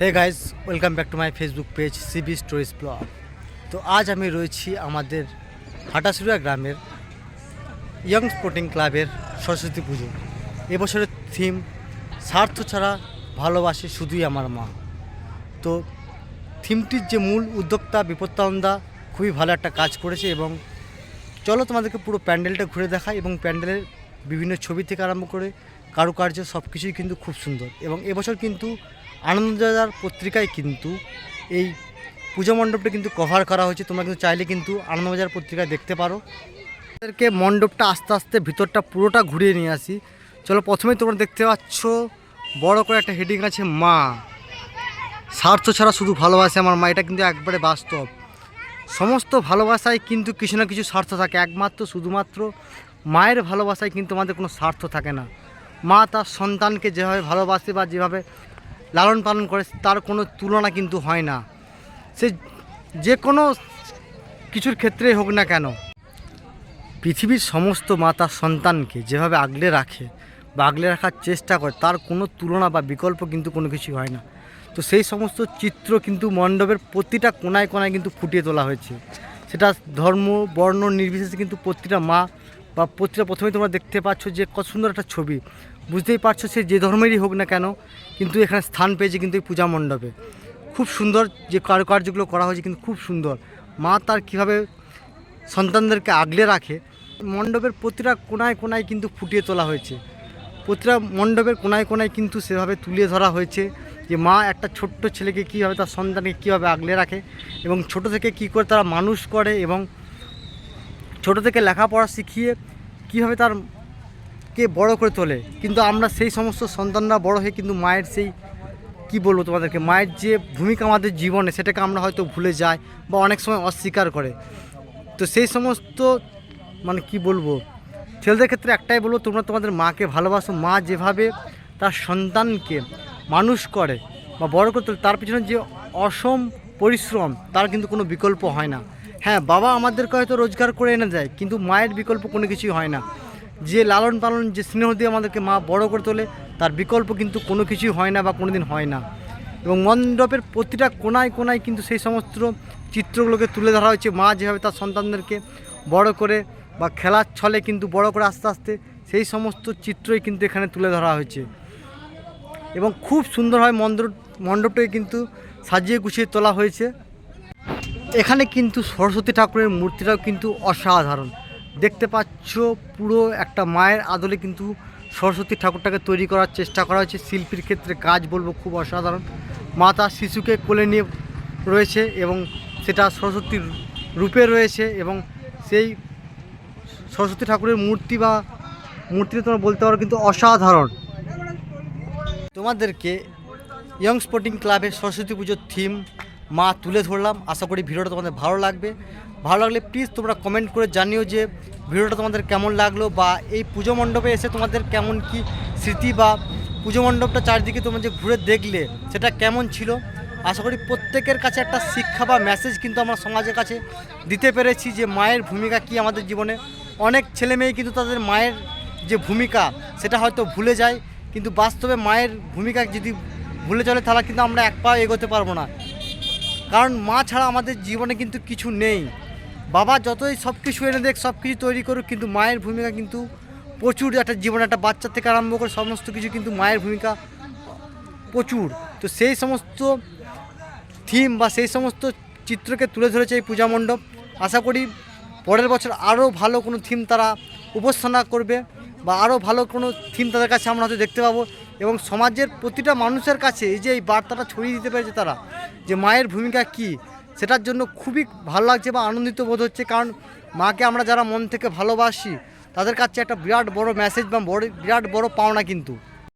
Hey guys welcome back to my Facebook page CB stories vlog তো আজ আমি রয়েছি আমাদের হাটাসুরিয়া গ্রামের ইয়ং স্পোর্টিং ক্লাবের সরস্বতী পুজো। এবছরের থিম স্বার্থ ছাড়া ভালোবাসে শুধুই আমার মা। তো থিমটির যে মূল উদ্যোক্তা, বিপত্তানন্দা, খুবই ভালো একটা কাজ করেছে এবং চলো তোমাদেরকে পুরো প্যান্ডেলটা ঘুরে দেখাই এবং প্যান্ডেলের বিভিন্ন ছবি থেকে আরম্ভ করে কারুকার্য সব কিছুই কিন্তু খুব সুন্দর। এবং এবছর কিন্তু আনন্দবাজার পত্রিকায় কিন্তু এই পুজো মণ্ডপটা কিন্তু কভার করা হয়েছে। তোমরা কিন্তু চাইলে কিন্তু আনন্দবাজার পত্রিকায় দেখতে পারো। তাদেরকে মণ্ডপটা আস্তে আস্তে ভিতরটা পুরোটা ঘুরিয়ে নিয়ে আসি। চলো প্রথমেই তোমরা দেখতে পাচ্ছ, বড় করে একটা হেডিং আছে, মা। স্বার্থ ছাড়া শুধু ভালোবাসে আমার মা, এটা কিন্তু একবারে বাস্তব। সমস্ত ভালোবাসায় কিন্তু কিছু না কিছু স্বার্থ থাকে। একমাত্র, শুধুমাত্র মায়ের ভালোবাসায় কিন্তু আমাদের কোনো স্বার্থ থাকে না। মা তার সন্তানকে যেভাবে ভালোবাসে বা যেভাবে লালন পালন করে, তার কোনো তুলনা কিন্তু হয় না। সে যে কোনো কিছুর ক্ষেত্রেই হোক না কেন, পৃথিবীর সমস্ত মা তার সন্তানকে যেভাবে আগলে রাখে বা আগলে রাখার চেষ্টা করে, তার কোনো তুলনা বা বিকল্প কিন্তু কোনো কিছু হয় না। তো সেই সমস্ত চিত্র কিন্তু মণ্ডপের প্রতিটা কোনায় কোনায় কিন্তু ফুটিয়ে তোলা হয়েছে। সেটা ধর্ম, বর্ণ নির্বিশেষে কিন্তু প্রতিটা মা বা প্রতিটা প্রথমেই তোমরা দেখতে পাচ্ছ যে কত সুন্দর একটা ছবি। বুঝতেই পারছ সে যে ধর্মেরই হোক না কেন, কিন্তু এখানে স্থান পেয়েছে কিন্তু এই পূজা মণ্ডপে। খুব সুন্দর যে কারুকার্যগুলো করা হয়েছে কিন্তু খুব সুন্দর। মা তার কীভাবে সন্তানদেরকে আগলে রাখে, মণ্ডপের প্রতিটা কোনায় কোনায় কিন্তু ফুটিয়ে তোলা হয়েছে। প্রতিটা মণ্ডপের কোনায় কোনায় কিন্তু সেভাবে তুলে ধরা হয়েছে যে মা একটা ছোট্ট ছেলেকে কীভাবে তার সন্তানকে কীভাবে আগলে রাখে এবং ছোট থেকে কী করে তারা মানুষ করে এবং ছোট থেকে লেখাপড়া শিখিয়ে কীভাবে তার কে বড় করে তোলে। কিন্তু আমরা সেই সমস্ত সন্তানরা বড় হয়ে কিন্তু মায়ের সেই, কি বলব তোমাদেরকে, মায়ের যে ভূমিকা আমাদের জীবনে, সেটাকে আমরা হয়তো ভুলে যাই বা অনেক সময় অস্বীকার করে। তো সেই সমস্ত মানে কি বলব, ছেলেদের ক্ষেত্রে একটাই বলব, তোমরা তোমাদের মাকে ভালোবাসো। মা যেভাবে তার সন্তানকে মানুষ করে বা বড় করে তোলে, তার পিছনে যে অসম পরিশ্রম, তার কিন্তু কোনো বিকল্প হয় না। হ্যাঁ বাবা আমাদেরকে হয়তো রোজগার করে এনে দেয়, কিন্তু মায়ের বিকল্প কোনো কিছুই হয় না। যে লালন পালন, যে স্নেহ দিয়ে আমাদেরকে মা বড় করে তোলে, তার বিকল্প কিন্তু কোনো কিছুই হয় না বা কোনো দিন হয় না। এবং মণ্ডপের প্রতিটা কোনায় কোনায় কিন্তু সেই সমস্ত চিত্রগুলোকে তুলে ধরা হয়েছে। মা যেভাবে তার সন্তানদেরকে বড় করে বা খেলার ছলে কিন্তু বড় করে আস্তে আস্তে সেই সমস্ত চিত্রই কিন্তু এখানে তুলে ধরা হয়েছে। এবং খুব সুন্দরভাবে মণ্ডপ মণ্ডপটাকে কিন্তু সাজিয়ে গুছিয়ে তোলা হয়েছে। এখানে কিন্তু সরস্বতী ঠাকুরের মূর্তিটাও কিন্তু অসাধারণ। দেখতে পাচ্ছ পুরো একটা মায়ের আদলে কিন্তু সরস্বতী ঠাকুরটাকে তৈরি করার চেষ্টা করা হয়েছে। শিল্পীর ক্ষেত্রে কাজ বলব খুব অসাধারণ। মাতা শিশুকে কোলে নিয়ে রয়েছে এবং সেটা সরস্বতীর রূপে রয়েছে এবং সেই সরস্বতী ঠাকুরের মূর্তি বা মূর্তিটা তোমরা বলতে পারো কিন্তু অসাধারণ। তোমাদেরকে ইয়ং স্পোর্টিং ক্লাবের সরস্বতী পুজোর থিম মা তুলে ধরলাম। আশা করি ভিডিওটা তোমাদের ভালো লাগবে। ভালো লাগলে প্লিজ তোমরা কমেন্ট করে জানিও যে ভিডিওটা তোমাদের কেমন লাগল বা এই পুজো মণ্ডপে এসে তোমাদের কেমন কি স্মৃতি বা পুজো মণ্ডপটা চারিদিকে তোমরা যে ঘুরে দেখলে সেটা কেমন ছিল। আশা করি প্রত্যেকের কাছে একটা শিক্ষা বা মেসেজ কিন্তু আমরা সমাজের কাছে দিতে পেরেছি যে মায়ের ভূমিকা কি আমাদের জীবনে। অনেক ছেলে মেয়ে কিন্তু তাদের মায়ের যে ভূমিকা সেটা হয়তো ভুলে যায়। কিন্তু বাস্তবে মায়ের ভূমিকা যদি ভুলে চলে তাহলে কিন্তু আমরা এক পা এগোতে পারব না। কারণ মা ছাড়া আমাদের জীবনে কিন্তু কিছু নেই। বাবা যতই সব কিছু এনে দেখ সব কিছু তৈরি করুক, কিন্তু মায়ের ভূমিকা কিন্তু প্রচুর। একটা জীবনে একটা বাচ্চা থেকে আরম্ভ করে সমস্ত কিছু কিন্তু মায়ের ভূমিকা প্রচুর। তো সেই সমস্ত থিম বা সেই সমস্ত চিত্রকে তুলে ধরেছে এই পূজা মণ্ডপ। আশা করি পরের বছর আরও ভালো কোনো থিম তারা উপস্থাপনা করবে। বা আরও ভালো কোনো থিম তাদের কাছে আমরা হয়তো দেখতে পাবো। এবং সমাজের প্রতিটা মানুষের কাছে এই যে এই বার্তাটা ছড়িয়ে দিতে পেরেছে তারা, যে মায়ের ভূমিকা কি, সেটার জন্য খুবই ভালো লাগছে বা আনন্দিত বোধ হচ্ছে। কারণ মাকে আমরা যারা মন থেকে ভালোবাসি, তাদের কাছে একটা বিরাট বড় মেসেজ বা বড়, বিরাট বড় পাওনা কিন্তু।